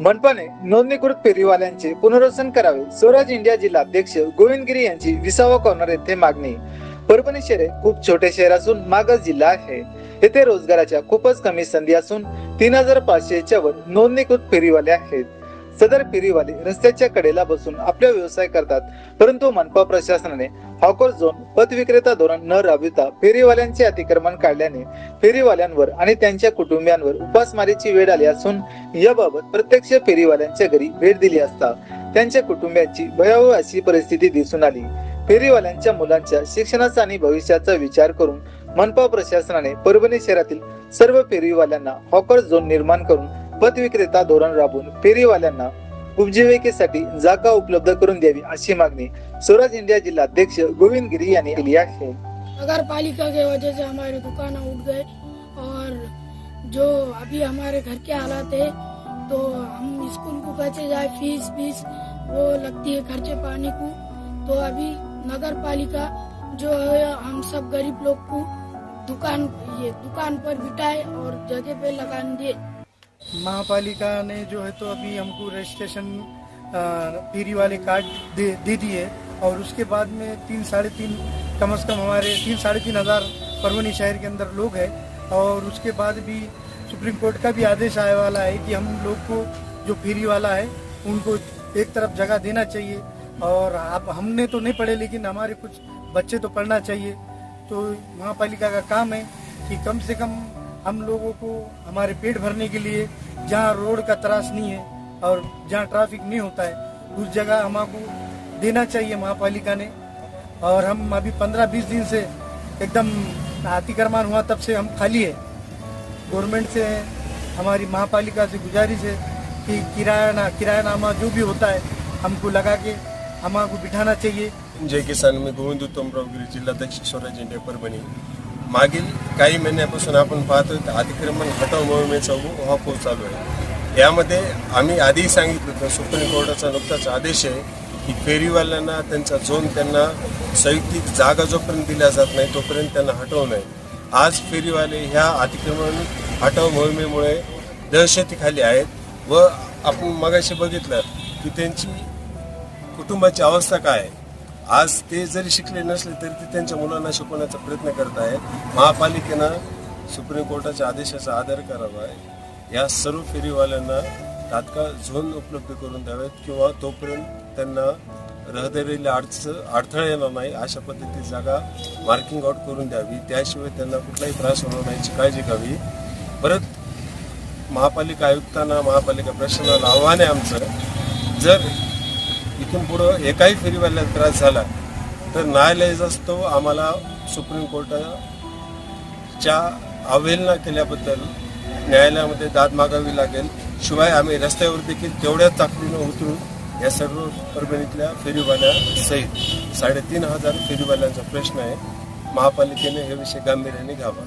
मनपाने नोंदणीकृत फेरीवाल्यांचे पुनर्वसन करावे. स्वराज इंडिया जिल्हा अध्यक्ष गोविंदगिरी यांची विसावा कॉर्नर येथे मागणी. परभणी शहर हे खूप छोटे शहर असून मागास जिल्हा आहे. येथे रोजगाराच्या खूपच कमी संधी असून तीन हजार पाचशे वर नोंदणीकृत फेरीवाले आहेत. सदर फेरीवाले रस्त्याच्या कडेला बसून आपला व्यवसाय करतात. परंतु मनपा प्रशासनाने हॉकर झोन पथ विक्रेता धोरण न राबविता फेरीवाल्यांचे अतिक्रमण काढल्याने फेरीवाल्यांवर आणि त्यांच्या कुटुंबियांवर उपासमारीची वेळ आली असून याबाबत प्रत्यक्ष फेरीवाल्यांच्या घरी भेट दिली असता त्यांच्या कुटुंबियांची भयावह अशी परिस्थिती दिसून आली. फेरीवाल्यांच्या मुलांच्या शिक्षणाचा आणि भविष्याचा विचार करून मनपा प्रशासनाने परभणी शहरातील सर्व फेरीवाल्यांना हॉकर झोन निर्माण करून पत विक्रेता धोरण राबवून फेरीवाल्यांना उपजीविकेसाठी जागा उपलब्ध करून द्यावी अशी मागणी स्वराज इंडिया जिल्हा अध्यक्ष गोविंद गिरी यांनी केली आहे. नगर पालिका के वजह से हमारे दुकान उठ गए और जो अभी हमारे घर के हालात है तो हम स्कूल को कैसे जाए फीस फीस वो लगती है खर्चे पानी को। तो अभी नगर पालिका जो है हम सब गरीब लोग को दुकान ये दुकान पर बिठाए और जगह पे लगाने दिए महापालिका ने जो है तो अभी हमको रजिस्ट्रेशन फेरी वाले कार्ड दे दे दिए और उसके बाद में तीन साढ़े तीन, कम से कम हमारे तीन साढ़े तीन हज़ार परवनी शहर के अंदर लोग हैं और उसके बाद भी सुप्रीम कोर्ट का भी आदेश आने वाला है कि हम लोग को जो फेरी वाला है, उनको एक तरफ़ जगह देना चाहिए और आप, हमने तो नहीं पढ़े लेकिन हमारे कुछ बच्चे तो पढ़ना चाहिए। तो महापालिका का काम है कि कम से कम हम लोगों को हमारे पेट भरने के लिए जहाँ रोड का त्रास नहीं है और जहाँ ट्रैफ़िक नहीं होता है, उस जगह हमको देना चाहिए महापालिका ने। और हम अभी पंद्रह बीस दिन से एकदम अतिक्रमण हुआ, तब से हम खाली है। गवर्नमेंट से, हमारी महापालिका से गुजारिश है कि किराया किरायानामा जो भी होता है, हमको लगा के हमको बिठाना चाहिए। जय किसान, मी गोविंद उत्तमराव गिरी जिल्हाध्यक्ष स्वराज इंडिया परभणी मागील काही महिन्यापासून आपण पाहतो तर अतिक्रमण हटाव मोहिमेचा उहापोह चालू आहे. यामध्ये आम्ही आधीही सांगितलं होतं सुप्रीम कोर्टाचा नुकताच आदेश आहे की फेरीवाल्यांना त्यांचा झोन त्यांना संयुक्तिक जागा जोपर्यंत दिल्या जात नाही तोपर्यंत त्यांना हटवू नये. आज फेरीवाले ह्या अतिक्रमण हटाव मोहिमेमुळे दहशतीखाली आहेत व आपण मगाशी बघितलं की त्यांची कुटुंबाची अवस्था काय आहे? आज ते जरी शिकले नसले तरी ते त्यांच्या मुलांना शिकवण्याचा प्रयत्न करत आहेत महापालिकेनं सुप्रीम कोर्टाच्या आदेशाचा आदर करावा. आहे या सर्व फेरीवाल्यांना तात्काळ झोन उपलब्ध करून द्यावेत किंवा तोपर्यंत त्यांना रहदारीला अडच अडथळा येणार नाही अशा पद्धतीची जागा मार्किंग आउट करून द्यावी. त्याशिवाय त्यांना कुठलाही त्रास होणार नाही काळजी घ्यावी. परत महापालिका आयुक्तांना महापालिका प्रशासनाला आव्हान आहे आमचं. जर इथून पुढं एकाही फेरीवाल्याला त्रास झाला तर न्यायालयाचा असतो आम्हाला सुप्रीम कोर्टाच्या अवहेलना केल्याबद्दल न्यायालयामध्ये दाद मागावी लागेल. शिवाय आम्ही रस्त्यावर देखील तेवढ्याच ताकदीनं उतरून या सर्व परभणीतल्या फेरीवाल्यासहित साडेतीन हजार फेरीवाल्यांचा प्रश्न आहे. महापालिकेने हे विषय गांभीर्याने घ्यावा.